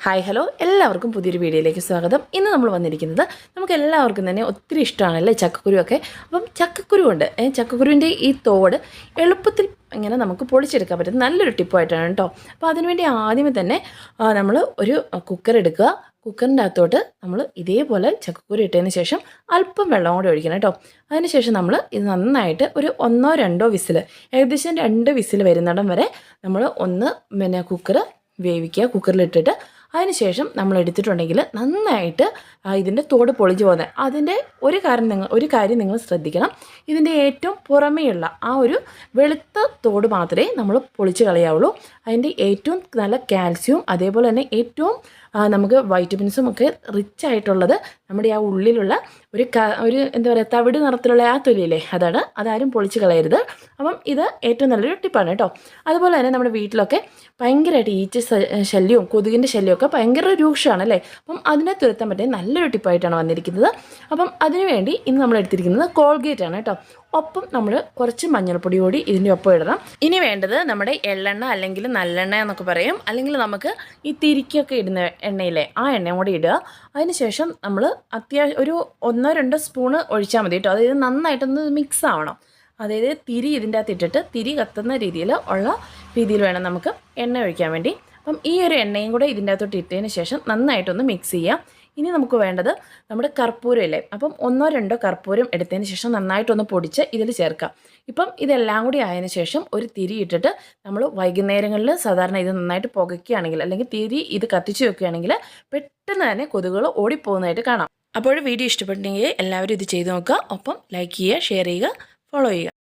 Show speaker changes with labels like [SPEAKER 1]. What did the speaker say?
[SPEAKER 1] Hi hello. എല്ലാവർക്കും പുതിയൊരു വീഡിയോയിലേക്ക് സ്വാഗതം. ഇന്ന് നമ്മൾ വന്നിരിക്കുന്നത് നമുക്ക് എല്ലാവർക്കും തന്നെ ഒത്തിരി ഇഷ്ടമാണല്ലേ ചക്കക്കുരുവൊക്കെ? അപ്പം ചക്കക്കുരു ഉണ്ട് ഏ, ചക്കക്കുരുവിന്റെ ഈ തോട് എളുപ്പത്തിൽ ഇങ്ങനെ നമുക്ക് പൊളിച്ചെടുക്കാൻ പറ്റും. നല്ലൊരു ടിപ്പായിട്ടാണ് കേട്ടോ. അപ്പോൾ അതിനുവേണ്ടി ആദ്യമേ തന്നെ നമ്മൾ ഒരു കുക്കർ എടുക്കുക. കുക്കറിന്റെ അകത്തോട്ട് നമ്മൾ ഇതേപോലെ ചക്കക്കുരു ഇട്ടതിന് ശേഷം അല്പം വെള്ളം കൂടി ഒഴിക്കണം കേട്ടോ. അതിനുശേഷം നമ്മൾ ഇത് നന്നായിട്ട് ഒരു ഒന്നോ രണ്ടോ വിസിൽ ഏകദേശം രണ്ട് വിസിൽ വരുന്നിടം വരെ നമ്മൾ ഒന്ന് പിന്നെ കുക്കർ വേവിക്കുക. കുക്കറിലിട്ടിട്ട് അതിനുശേഷം നമ്മൾ എടുത്തിട്ടുണ്ടെങ്കിൽ നന്നായിട്ട് ഇതിന്റെ തോട് പൊളിഞ്ഞു പോകുന്നത്. അതിന്റെ ഒരു കാര്യം നിങ്ങൾ ഒരു കാര്യം നിങ്ങൾ ശ്രദ്ധിക്കണം. ഇതിന്റെ ഏറ്റവും പുറമേയുള്ള ആ ഒരു വെളുത്ത തോട് മാത്രമേ നമ്മൾ പൊളിച്ച് കളയാവുള്ളൂ. അതിന്റെ ഏറ്റവും നല്ല കാൽസ്യവും അതേപോലെ തന്നെ ഏറ്റവും നമുക്ക് വൈറ്റമിൻസും ഒക്കെ റിച്ച് ആയിട്ടുള്ളത് നമ്മുടെ ആ ഉള്ളിലുള്ള ഒരു ഒരു എന്താ പറയുക തവിട് നിറത്തിലുള്ള ആ തൊലിയില്ലേ അതാണ്. അതാരും പൊളിച്ച് കളയരുത്. അപ്പം ഇത് ഏറ്റവും നല്ലൊരു ടിപ്പാണ് കേട്ടോ. അതുപോലെ തന്നെ നമ്മുടെ വീട്ടിലൊക്കെ ഭയങ്കരമായിട്ട് ഈച്ച ശല്യവും കൊതുകിന്റെ ശല്യമൊക്കെ ഭയങ്കര രൂക്ഷമാണ് അല്ലേ? അപ്പം അതിനെ തുരത്താൻ പറ്റിയ നല്ലൊരു ടിപ്പായിട്ടാണ് വന്നിരിക്കുന്നത്. അപ്പം അതിനുവേണ്ടി ഇന്ന് നമ്മൾ എടുത്തിരിക്കുന്നത് കോൾഗേറ്റ് ആണ് കേട്ടോ. ഒപ്പം നമ്മൾ കുറച്ച് മഞ്ഞൾപ്പൊടി കൂടി ഇതിന്റെ ഒപ്പം ഇടണം. ഇനി വേണ്ടത് നമ്മുടെ എള്ളെണ്ണ അല്ലെങ്കിൽ നല്ലെണ്ണ എന്നൊക്കെ പറയും. അല്ലെങ്കിൽ നമുക്ക് ഈ തിരിക്കൊക്കെ ഇടുന്ന എണ്ണയിലെ ആ എണ്ണയും കൂടി ഇടുക. അതിനുശേഷം നമ്മൾ അത്യാവശ്യം ഒരു ഒന്നോ രണ്ടോ സ്പൂണ് ഒഴിച്ചാൽ മതി കേട്ടോ. അതായത് നന്നായിട്ടൊന്ന് മിക്സ് ആവണം. അതായത് തിരി ഇതിന്റെ അകത്ത് ഇട്ടിട്ട് തിരി കത്തുന്ന രീതിയിൽ ഉള്ള രീതിയിൽ വേണം നമുക്ക് എണ്ണ ഒഴിക്കാൻ വേണ്ടി. അപ്പം ഈ ഒരു എണ്ണയും കൂടെ ഇതിന്റെ അകത്തോട്ട് ഇട്ടതിന് ശേഷം നന്നായിട്ടൊന്ന് മിക്സ് ചെയ്യാം ഇനി നമുക്ക് വേണ്ടത് നമ്മുടെ കർപ്പൂരം ഇല്ലേ? അപ്പം ഒന്നോ രണ്ടോ കർപ്പൂരം എടുത്തതിന് ശേഷം നന്നായിട്ടൊന്ന് പൊടിച്ച് ഇതിൽ ചേർക്കാം. ഇപ്പം ഇതെല്ലാം കൂടി ആയതിന് ശേഷം ഒരു തിരി ഇട്ടിട്ട് നമ്മൾ വൈകുന്നേരങ്ങളിൽ സാധാരണ ഇത് നന്നായിട്ട് പുകയ്ക്കുകയാണെങ്കിൽ അല്ലെങ്കിൽ തിരി ഇത് കത്തിച്ച് വെക്കുകയാണെങ്കിൽ പെട്ടെന്ന് തന്നെ കൊതുകുകൾ ഓടിപ്പോകുന്നതായിട്ട് കാണാം. അപ്പോൾ വീഡിയോ ഇഷ്ടപ്പെട്ടെങ്കിൽ എല്ലാവരും ഇത് ചെയ്ത് നോക്കുക. ഒപ്പം ലൈക്ക് ചെയ്യുക ഷെയർ ചെയ്യുക ഫോളോ ചെയ്യുക.